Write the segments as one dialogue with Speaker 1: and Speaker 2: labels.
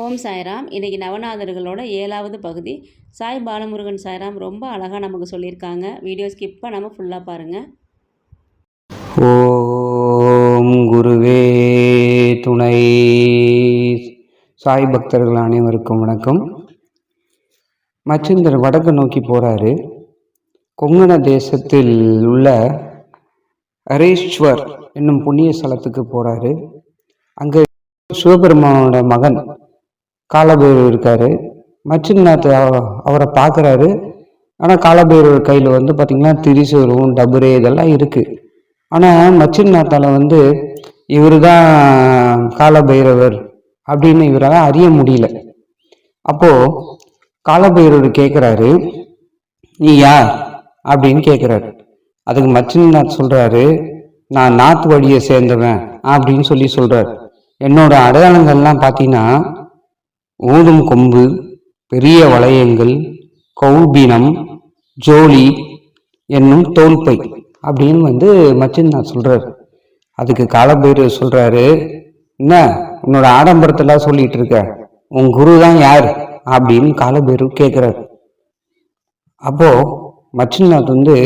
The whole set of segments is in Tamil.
Speaker 1: ஓம் சாய்ராம். இன்றைக்கி நவநாதர்களோட ஏழாவது பகுதி. சாய் பாலமுருகன் சாய்ராம் ரொம்ப அழகாக நமக்கு சொல்லியிருக்காங்க. வீடியோ ஸ்கிப் பண்ணாமல் ஃபுல்லாக பாருங்கள்
Speaker 2: ஓம் குருவே துணை. சாய் பக்தர்கள் அனைவருக்கும் வணக்கம். மச்சிந்தர் வடக்கு நோக்கி போகிறாரு கொங்கண தேசத்தில் உள்ள ஹரேஸ்வர் என்னும் புண்ணிய ஸ்தலத்துக்கு போகிறாரு அங்கே சிவபெருமானோட மகன் காலபைரவர் இருக்காரு. மச்சின்னாத் அவரை பார்க்குறாரு. ஆனால் காலபைரவர் கையில் வந்து பார்த்திங்கன்னா திரிசூரும் டபுரே இதெல்லாம் இருக்குது ஆனால் மச்சின்னாத்தால வந்து இவர் தான் காலபைரவர் அப்படின்னு இவரால் அறிய முடியல. அப்போது காலபைரவர் கேட்குறாரு நீ யார்? அப்படின்னு கேட்குறாரு அதுக்கு மச்சின்னாத் சொல்கிறாரு நான் நாத்து வழியை சேர்ந்தவன் அப்படின்னு சொல்லி சொல்கிறார் என்னோட அடையாளங்கள்லாம் பார்த்தீங்கன்னா ஊதும் கொம்பு பெரிய வளையங்கள் கௌபீனம் ஜோலி என்னும் தோல்பை அப்படின்னு வந்து மச்சின் நான் சொல்கிறார் அதுக்கு காலபைரவர் சொல்கிறாரு என்ன உன்னோட ஆடம்பரத்தெல்லாம் சொல்லிட்டு இருக்க? உன் குரு தான் யார்? அப்படின்னு காலபைரவர் கேட்குறாரு அப்போது மச்சின்நாத் வந்து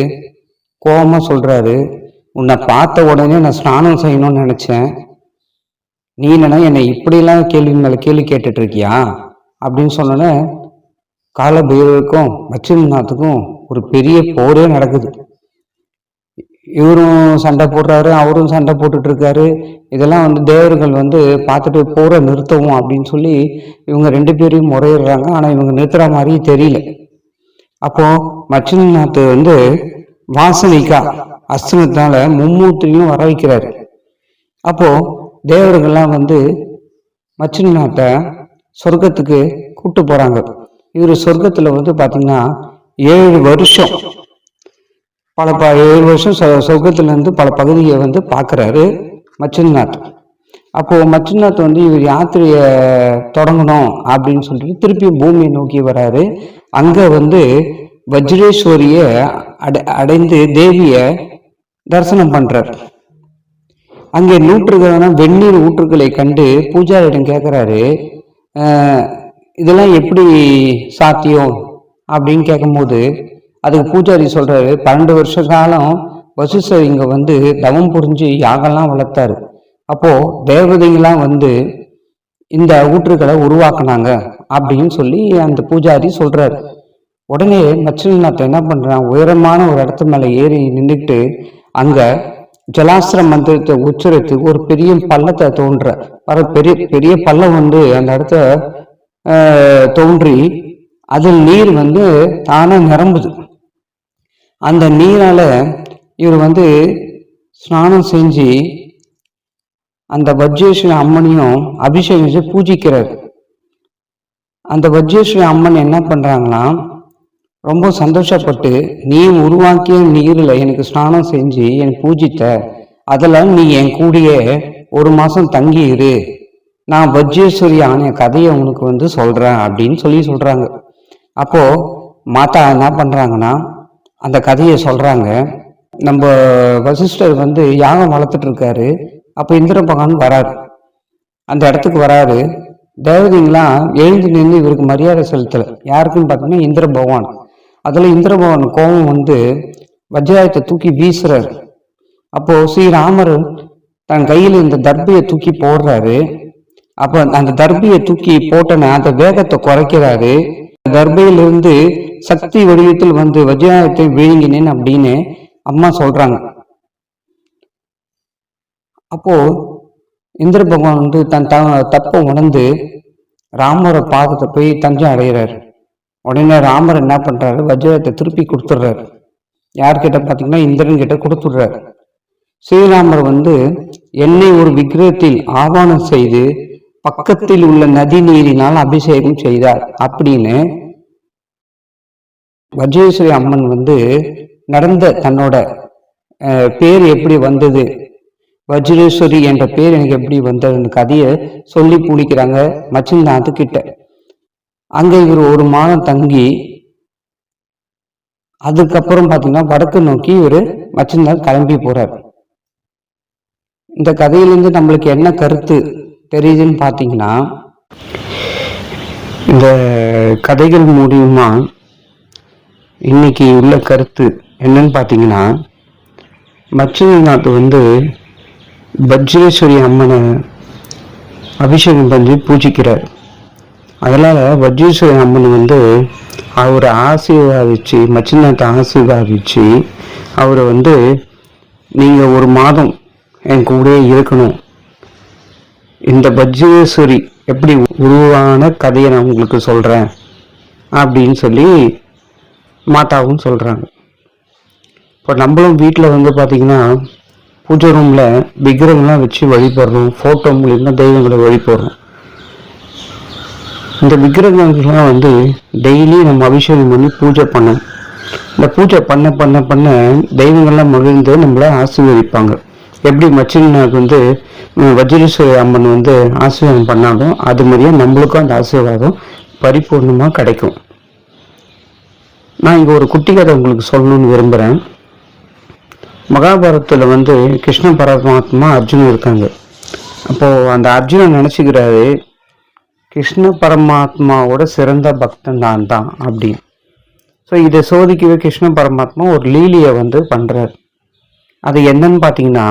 Speaker 2: கோபமாக சொல்கிறாரு உன்னை பார்த்த உடனே நான் ஸ்நானம் செய்யணும்னு நினச்சேன். நீ என்னன்னா என்னை இப்படிலாம் கேள்வி மேலே கேள்வி கேட்டுட்டு இருக்கியா அப்படின்னு சொன்னோன்னே காலபைரவருக்கும் லட்சுமிநாத்துக்கும் ஒரு பெரிய போரே நடக்குது. இவரும் சண்டை போடுறாரு அவரும் சண்டை போட்டுட்டு இருக்காரு இதெல்லாம் வந்து தேவர்கள் வந்து பார்த்துட்டு போரை நிறுத்தவும் அப்படின்னு சொல்லி இவங்க ரெண்டு பேரையும் முறையிடுறாங்க. ஆனால் இவங்க நிறுத்துற மாதிரி தெரியல. அப்போ மச்சினாத்து வந்து வாசனைக்கா அஸ்தனத்தால மும்மூர்த்தியும் வர வைக்கிறாரு. அப்போ தேவர்கள்லாம் வந்து மச்சினாட்டை சொர்க்கத்துக்கு கூப்பிட்டு போகிறாங்க இவர் சொர்க்கத்தில் வந்து பார்த்திங்கன்னா ஏழு வருஷம். பல ப ஏழு வருஷம் சொர்க்கத்துலேருந்து பல பகுதியை வந்து பார்க்குறாரு மச்சின்நாத் அப்போது மச்சின்நாத் வந்து இவர் யாத்திரையை தொடங்கணும் அப்படின்னு சொல்லிட்டு திருப்பி பூமியை நோக்கி வராரு. அங்கே வந்து வஜ்ரேஸ்வரியை அடை அடைந்து தேவியை தரிசனம் பண்ணுறாரு அங்கே நூற்றுக்கான வெந்நீர் ஊற்றுக்களை கண்டு பூஜாரியிடம் கேட்குறாரு இதெல்லாம் எப்படி சாத்தியம்? அப்படின்னு கேட்கும்போது அதுக்கு பூஜாரி சொல்கிறாரு பன்னெண்டு வருஷ காலம் வசிஷ்டர் இங்கே வந்து தவம் புரிஞ்சு யாகம்லாம் வளர்த்தாரு. அப்போது தேவதைங்களாம் வந்து இந்த ஊற்றுக்களை உருவாக்குனாங்க அப்படின்னு சொல்லி அந்த பூஜாரி சொல்கிறாரு உடனே மச்சினாத்த என்ன பண்ணுறான் உயரமான ஒரு இடத்து மேலே ஏறி நின்றுக்கிட்டு அங்கே ஜலாசிர மந்திரத்தை உச்சரித்து ஒரு பெரிய பள்ளத்தை தோன்ற வர பெரிய பெரிய பள்ளம் வந்து அந்த இடத்த தோன்றி அதில் நீர் வந்து தானே நிரம்புது. அந்த நீரால இவர் வந்து ஸ்நானம் செஞ்சு அந்த வஜ்ரேஸ்வரி அம்மனையும் அபிஷேகம் செஞ்சு பூஜிக்கிறார். அந்த வஜ்ரேஸ்வரி அம்மன் என்ன பண்ணுறாங்கன்னா ரொம்ப சந்தோஷப்பட்டு நீ உருவாக்கிய நீரில் எனக்கு ஸ்நானம் செஞ்சு என் பூஜித்த அதெல்லாம் நீ என் கூடயே ஒரு மாதம் தங்கி இரு நான் வஜ்ரேஸ்வரி ஆன கதையை உனக்கு வந்து சொல்கிறேன் அப்படின்னு சொல்லி சொல்கிறாங்க அப்போது மாதா என்ன பண்ணுறாங்கன்னா அந்த கதையை சொல்கிறாங்க நம்ம வசிஷ்டர் வந்து யாகம் வளர்த்துட்ருக்காரு அப்போ இந்திர பகவான் வராரு. அந்த இடத்துக்கு வராரு. தேவதைங்களாம் எழுந்து நின்று இவருக்கு மரியாதை செலுத்தலை. யாருக்குன்னு பார்த்தீங்கன்னா இந்திர பகவான். அதில் இந்திரபவன் கோபம் வந்து வஜ்ராயத்தை தூக்கி வீசுறாரு. அப்போ ஸ்ரீராமர் தன் கையில் இந்த தர்பையை தூக்கி போடுறாரு. அப்போ அந்த தர்பையை தூக்கி போட்டன அந்த வேகத்தை குறைக்கிறாரு. தர்பையிலிருந்து சக்தி வடிவத்தில் வந்து வஜ்ராயத்தை விழுங்கினேன் அப்படின்னு அம்மா சொல்றாங்க. அப்போ இந்திர பகவான் வந்து தன் த தப்பை உணர்ந்து ராமரோட பாதத்தை போய் தஞ்சம் அடைகிறார். உடனே ராமர் என்ன பண்ணுறாரு வஜ்ரத்தை திருப்பி கொடுத்துட்றாரு. யார்கிட்ட பார்த்தீங்கன்னா இந்திரன் கிட்ட கொடுத்துட்றாரு. ஸ்ரீராமர் வந்து என்னை ஒரு விக்கிரகத்தில் ஆவானம் செய்து பக்கத்தில் உள்ள நதி நீரினால் அபிஷேகம் செய்தார். அப்படின்னு வஜ்ரேஸ்வரி அம்மன் வந்து நடந்த தன்னோட பேர் எப்படி வந்தது? வஜ்ரேஸ்வரி என்ற பேர் எனக்கு எப்படி வந்ததுன்னு கதையை சொல்லி புளிக்கிறாங்க மச்சிந்தாத்து கிட்ட அங்கே இவர் ஒரு மாதம் தங்கி அதுக்கப்புறம் பார்த்தீங்கன்னா வடக்கு நோக்கி இவர் மச்சிந்தாத் கிளம்பி போகிறார் இந்த கதையிலேருந்து நம்மளுக்கு என்ன கருத்து தெரியுதுன்னு பார்த்தீங்கன்னா இந்த கதைகள் மூலியமா இன்னைக்கு உள்ள கருத்து என்னன்னு பார்த்தீங்கன்னா மச்சினநாத் வந்து பஜ்ரேஸ்வரி அம்மனை அபிஷேகம் பண்ணி பூஜிக்கிறார். அதனால் வஜ்ரேஸ்வரி அம்மன் வந்து அவரை ஆசீர்வாதிச்சு மச்சினத்தை ஆசீர்வாதிச்சு அவரை வந்து நீங்கள் ஒரு மாதம் என் கூட இருக்கணும். இந்த வஜ்ரேஸ்வரி எப்படி உருவான கதையை நான் உங்களுக்கு சொல்கிறேன் அப்படின்னு சொல்லி மாதாவும் சொல்கிறாங்க இப்போ நம்மளும் வீட்டில் வந்து பார்த்திங்கன்னா பூஜை ரூமில் விக்கிரகம்லாம் வச்சு வழிபடுறோம் ஃபோட்டோ மூலிமா தெய்வங்களை வழிபடுறோம். இந்த விக்கிரகங்கள்லாம் வந்து டெய்லி நம்ம அபிஷேகம் பண்ணி பூஜை பண்ணணும் இந்த பூஜை பண்ண பண்ண பண்ண தெய்வங்கள்லாம் மகிழ்ந்து நம்மளை ஆசீர்வதிப்பாங்க. எப்படி மச்சினாக்கு வந்து வஜ்ரீஸ்வரி அம்மன் வந்து ஆசீர்வாதம் பண்ணாலும் அது மாதிரியே நம்மளுக்கும் அந்த ஆசீர்வாதம் பரிபூர்ணமாக கிடைக்கும். நான் இங்கே ஒரு குட்டி கதை உங்களுக்கு சொல்லணும்னு விரும்புகிறேன் மகாபாரதத்தில் வந்து கிருஷ்ண பரமாத்மா அர்ஜுனன் இருக்காங்க. அப்போது அந்த அர்ஜுனன் நினச்சிக்கிறாரு கிருஷ்ண பரமாத்மாவோட சிறந்த பக்தன் நான் தான் அப்படின்னு. ஸோ இதை சோதிக்கவே கிருஷ்ண பரமாத்மா ஒரு லீலியை வந்து பண்ணுறார் அது என்னன்னு பார்த்தீங்கன்னா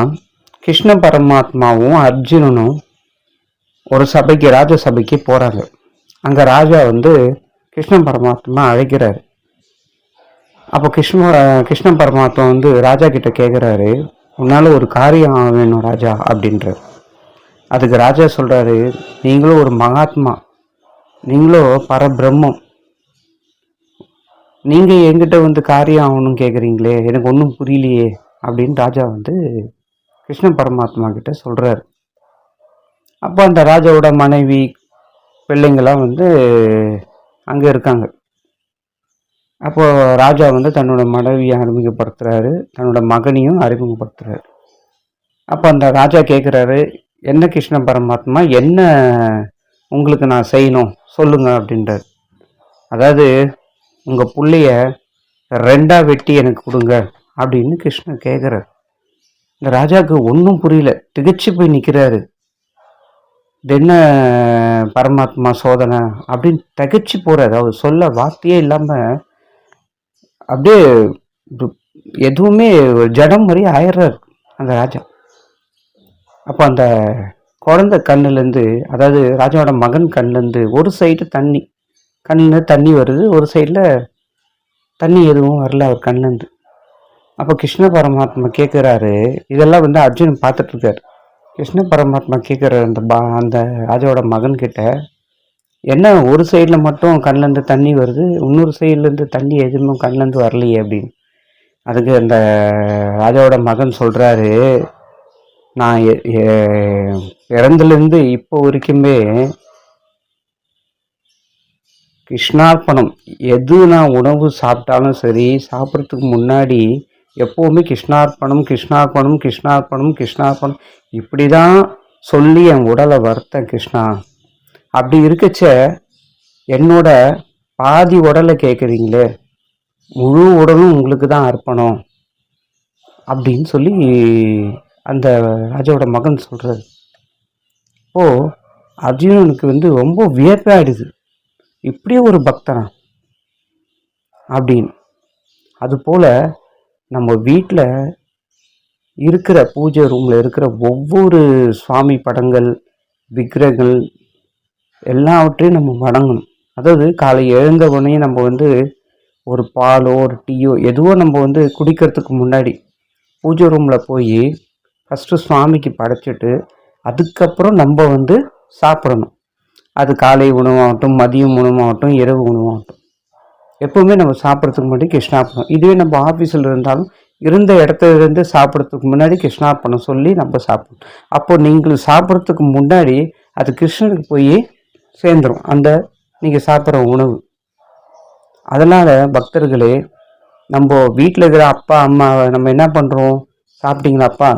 Speaker 2: கிருஷ்ண பரமாத்மாவும் அர்ஜுனனும் ஒரு சபைக்கு ராஜ சபைக்கு போகிறாங்க அங்கே ராஜா வந்து கிருஷ்ண பரமாத்மா அழைக்கிறாரு. அப்போ கிருஷ்ண கிருஷ்ண பரமாத்மா வந்து ராஜா கிட்ட கேட்குறாரு உன்னால் ஒரு காரியம் வேணும் ராஜா அப்படின்றார். அதுக்கு ராஜா சொல்கிறாரு நீங்களும் ஒரு மகாத்மா. நீங்களும் பரபிரம்மம். நீங்கள் எங்கிட்ட வந்து காரியம் ஆகணும்னு கேட்குறீங்களே எனக்கு ஒன்றும் புரியலையே அப்படின்னு ராஜா வந்து கிருஷ்ண பரமாத்மா கிட்ட சொல்கிறாரு அப்போ அந்த ராஜாவோட மனைவி பிள்ளைங்களாம் வந்து அங்கே இருக்காங்க. அப்போது ராஜா வந்து தன்னோட மனைவியை அறிமுகப்படுத்துகிறாரு தன்னோட மகனையும் அறிமுகப்படுத்துகிறாரு அப்போ அந்த ராஜா கேட்குறாரு என்ன கிருஷ்ண பரமாத்மா என்ன உங்களுக்கு நான் செய்யணும் சொல்லுங்க அப்படின்றார். அதாவது உங்கள் பிள்ளைய ரெண்டாக வெட்டி எனக்கு கொடுங்க அப்படின்னு கிருஷ்ணன் கேட்குறாரு இந்த ராஜாவுக்கு ஒன்றும் புரியல. திகைச்சு போய் நிற்கிறாரு இது என்ன பரமாத்மா சோதனை? அப்படின்னு தகச்சு போறாரு. அவர் சொல்ல வார்த்தையே இல்லாமல் அப்படியே எதுவுமே ஜடம் மாதிரி ஆயிடுறாரு அந்த ராஜா. அப்போ அந்த குழந்த கண்ணுலேருந்து அதாவது ராஜாவோட மகன் கண்ணுலேருந்து ஒரு சைடு தண்ணி கண்ணில் தண்ணி வருது ஒரு சைடில் தண்ணி எதுவும் வரல அவர் கண்ணுலேருந்து. அப்போ கிருஷ்ண பரமாத்மா கேட்குறாரு இதெல்லாம் வந்து அர்ஜுன் பார்த்துட்ருக்கார். கிருஷ்ண பரமாத்மா கேட்குறாரு அந்த பா அந்த ராஜாவோட மகன்கிட்ட என்ன ஒரு சைடில் மட்டும் கண்லேருந்து தண்ணி வருது இன்னொரு சைட்லேருந்து தண்ணி எதுவும் கண்லேருந்து வரலையே அப்படின்னு. அதுக்கு அந்த ராஜாவோட மகன் சொல்கிறாரு நான் எ- இப்போ வரைக்குமே கிருஷ்ணார்ப்பணம் எது நான் உணவு சாப்பிட்டாலும் சரி சாப்பிட்றதுக்கு முன்னாடி எப்போவுமே கிருஷ்ணார்ப்பணம் கிருஷ்ணார்ப்பணம் கிருஷ்ணார்ப்பணம் கிருஷ்ணார்ப்பணம் இப்படி தான் சொல்லி என் உடலை வருத்தேன் கிருஷ்ணா. அப்படி இருக்கச்ச என்னோட பாதி உடலை கேட்குறீங்களே முழு உடலும் உங்களுக்கு தான் அர்ப்பணம் அப்படின்னு சொல்லி அந்த ராஜாவோட மகன் சொல்கிறாரு இப்போது அர்ஜுனனுக்கு வந்து ரொம்ப வியப்பாயிடுது இப்படியே ஒரு பக்தனா? அப்படின்னு. அதுபோல் நம்ம வீட்டில் இருக்கிற பூஜை ரூமில் இருக்கிற ஒவ்வொரு சுவாமி படங்கள் விக்கிரகங்கள் எல்லாவற்றையும் நம்ம வணங்கணும். அதாவது காலை எழுந்த உடனே நம்ம வந்து ஒரு பாலோ ஒரு டீயோ எதுவோ நம்ம வந்து குடிக்கிறதுக்கு முன்னாடி பூஜை ரூமில் போய் ஃபஸ்ட்டு சுவாமிக்கு படைச்சிட்டு அதுக்கப்புறம் நம்ம வந்து சாப்பிடணும். அது காலை உணவாகட்டும் மதியம் உணவாகட்டும் இரவு உணவாகட்டும். எப்போவுமே நம்ம சாப்பிட்றதுக்கு முன்னாடி கிருஷ்ணாப்பணம் இதுவே நம்ம ஆஃபீஸில் இருந்தாலும் இருந்த இடத்துலேருந்து சாப்பிட்றதுக்கு முன்னாடி கிருஷ்ணாப்பணம் சொல்லி நம்ம சாப்பிடணும். அப்போது நீங்கள் சாப்பிட்றதுக்கு முன்னாடி அது கிருஷ்ணனுக்கு போய் சேர்ந்துரும் அந்த நீங்கள் சாப்பிட்ற உணவு. அதனால் பக்தர்களே நம்ம வீட்டில் இருக்கிற அப்பா அம்மாவை நம்ம என்ன பண்ணுறோம் சாப்பிட்டீங்களாப்பா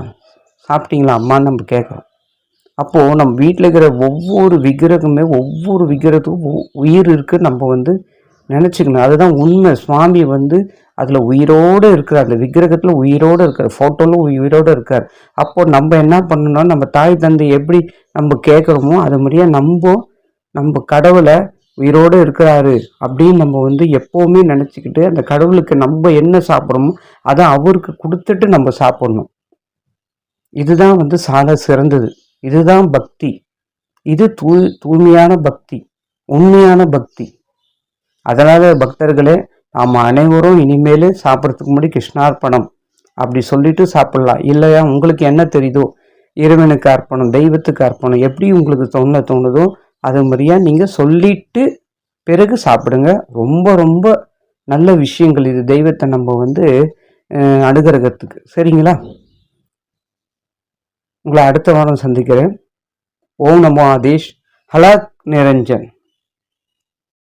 Speaker 2: சாப்பிட்டீங்களா? அம்மான்னு நம்ம கேட்குறோம். அப்போது நம்ம வீட்டில் இருக்கிற ஒவ்வொரு விக்கிரகமே ஒவ்வொரு விக்கிரகத்துக்கும் உ- உயிர் இருக்குது நம்ம வந்து நினச்சிக்கணும். அதுதான் உண்மை. சுவாமி வந்து அதில் உயிரோடு இருக்கிறார். அந்த விக்கிரகத்தில் உயிரோடு இருக்கார் ஃபோட்டோவில் உயிரோடு இருக்கார். அப்போது நம்ம என்ன பண்ணணும் நம்ம தாய் தந்தை எப்படி நம்ம கேட்குறோமோ அது மாதிரியே நம்ம நம்ம கடவுளை உயிரோடு இருக்கிறாரு அப்படின்னு நம்ம வந்து எப்போவுமே நினச்சிக்கிட்டு அந்த கடவுளுக்கு நம்ம என்ன சாப்பிட்றோமோ அதை அவருக்கு கொடுத்துட்டு நம்ம சாப்பிட்ணும். இதுதான் வந்து சால சிறந்தது. இதுதான் பக்தி. இது தூ தூய்மையான பக்தி. உண்மையான பக்தி. அதனால் பக்தர்களே நாம் அனைவரும் இனிமேல் சாப்பிட்றதுக்கு முன்னாடி கிருஷ்ணார்ப்பணம் அப்படி சொல்லிட்டு சாப்பிட்லாம். இல்லையா? உங்களுக்கு என்ன தெரியுதோ? இறைவனுக்கு அர்ப்பணம் தெய்வத்துக்கு அர்ப்பணம் எப்படி உங்களுக்கு தோண தோணுதோ அது மாதிரியாக நீங்கள் சொல்லிட்டு பிறகு சாப்பிடுங்க. ரொம்ப ரொம்ப நல்ல விஷயங்கள் இது. தெய்வத்தை நம்ம வந்து அஹ், சரிங்களா? உங்களை அடுத்த வாரம் சந்திக்கிறேன். ஓம் நமோ ஆதீஷ். ஹலாக் நிரஞ்சன்.